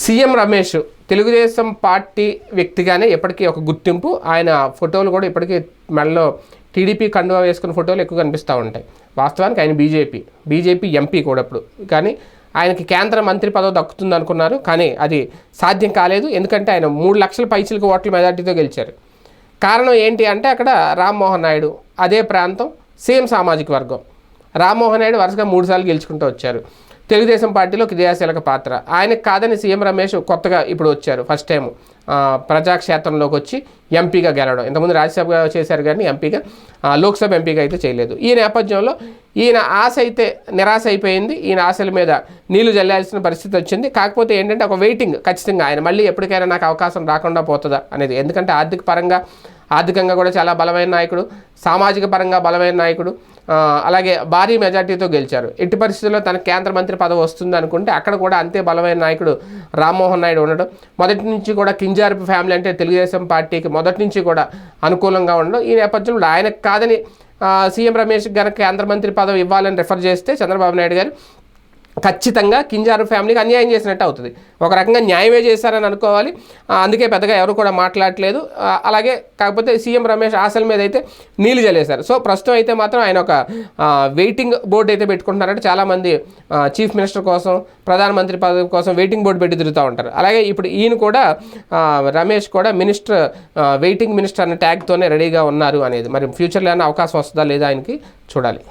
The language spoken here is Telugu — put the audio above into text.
సీఎం రమేష్ తెలుగుదేశం పార్టీ వ్యక్తిగానే ఎప్పటికీ ఒక గుర్తింపు. ఆయన ఫోటోలు కూడా ఇప్పటికీ మెడలో టీడీపీ కండువా వేసుకున్న ఫోటోలు ఎక్కువ కనిపిస్తూ ఉంటాయి. వాస్తవానికి ఆయన బీజేపీ బీజేపీ ఎంపీ కూడా ఇప్పుడు. కానీ ఆయనకి కేంద్ర మంత్రి పదవి దక్కుతుంది అనుకున్నారు. కానీ అది సాధ్యం కాలేదు. ఎందుకంటే ఆయన మూడు లక్షల పైసలకు ఓట్ల మెజార్టీతో గెలిచారు. కారణం ఏంటి అంటే అక్కడ రామ్మోహన్ నాయుడు అదే ప్రాంతం సేమ్ సామాజిక వర్గం. రామ్మోహన్ నాయుడు వరుసగా మూడుసార్లు గెలుచుకుంటూ వచ్చారు. తెలుగుదేశం పార్టీలో క్రియాశీలక పాత్ర. ఆయనకు కాదని సీఎం రమేష్ కొత్తగా ఇప్పుడు వచ్చారు ఫస్ట్ టైం ప్రజాక్షేత్రంలోకి వచ్చి ఎంపీగా గెలవడం. ఇంతకుముందు రాజ్యసభగా చేశారు కానీ ఎంపీగా లోక్సభ ఎంపీగా అయితే చేయలేదు. ఈ నేపథ్యంలో ఈయన ఆశ అయితే నిరాశ అయిపోయింది. ఈయన ఆశల మీద నీళ్ళు జల్లాల్సిన పరిస్థితి వచ్చింది. కాకపోతే ఏంటంటే ఒక వెయిటింగ్ ఖచ్చితంగా ఆయన మళ్ళీ ఎప్పటికైనా నాకు అవకాశం రాకుండా పోతుందా అనేది. ఎందుకంటే ఆర్థిక పరంగా ఆర్థికంగా కూడా చాలా బలమైన నాయకుడు సామాజిక పరంగా బలమైన నాయకుడు అలాగే భారీ మెజార్టీతో గెలిచారు. ఎట్టి పరిస్థితుల్లో తన కేంద్ర మంత్రి పదవి వస్తుంది అనుకుంటే అక్కడ కూడా అంతే బలమైన నాయకుడు రామ్మోహన్ నాయుడు ఉండడం. మొదటి నుంచి కూడా కింజారపు ఫ్యామిలీ అంటే తెలుగుదేశం పార్టీకి మొదటి నుంచి కూడా అనుకూలంగా ఉండడం. ఈ నేపథ్యంలో ఆయనకు కాదని సీఎం రమేష్ గనక కేంద్ర మంత్రి పదవి ఇవ్వాలని రిఫర్ చేస్తే చంద్రబాబు నాయుడు గారు ఖచ్చితంగా కింజారు ఫ్యామిలీకి అన్యాయం చేసినట్టు అవుతుంది. ఒక రకంగా న్యాయమే చేశారని అనుకోవాలి. అందుకే పెద్దగా ఎవరు కూడా మాట్లాడట్లేదు. అలాగే కాకపోతే సీఎం రమేష్ ఆశల మీద అయితే నీళ్ళు జల్లేశారు. సో ప్రస్తుతం అయితే మాత్రం ఆయన ఒక వెయిటింగ్ బోర్డు అయితే పెట్టుకుంటున్నారంటే చాలామంది చీఫ్ మినిస్టర్ కోసం ప్రధానమంత్రి పదవి కోసం వెయిటింగ్ బోర్డు పెట్టి తిరుగుతూ ఉంటారు. అలాగే ఇప్పుడు ఈయన కూడా రమేష్ కూడా మినిస్టర్ వెయిటింగ్ మినిస్టర్ అనే ట్యాగ్తోనే రెడీగా ఉన్నారు అనేది. మరి ఫ్యూచర్లో ఏమైనా అవకాశం వస్తుందా లేదా ఆయనకి? చూడాలి.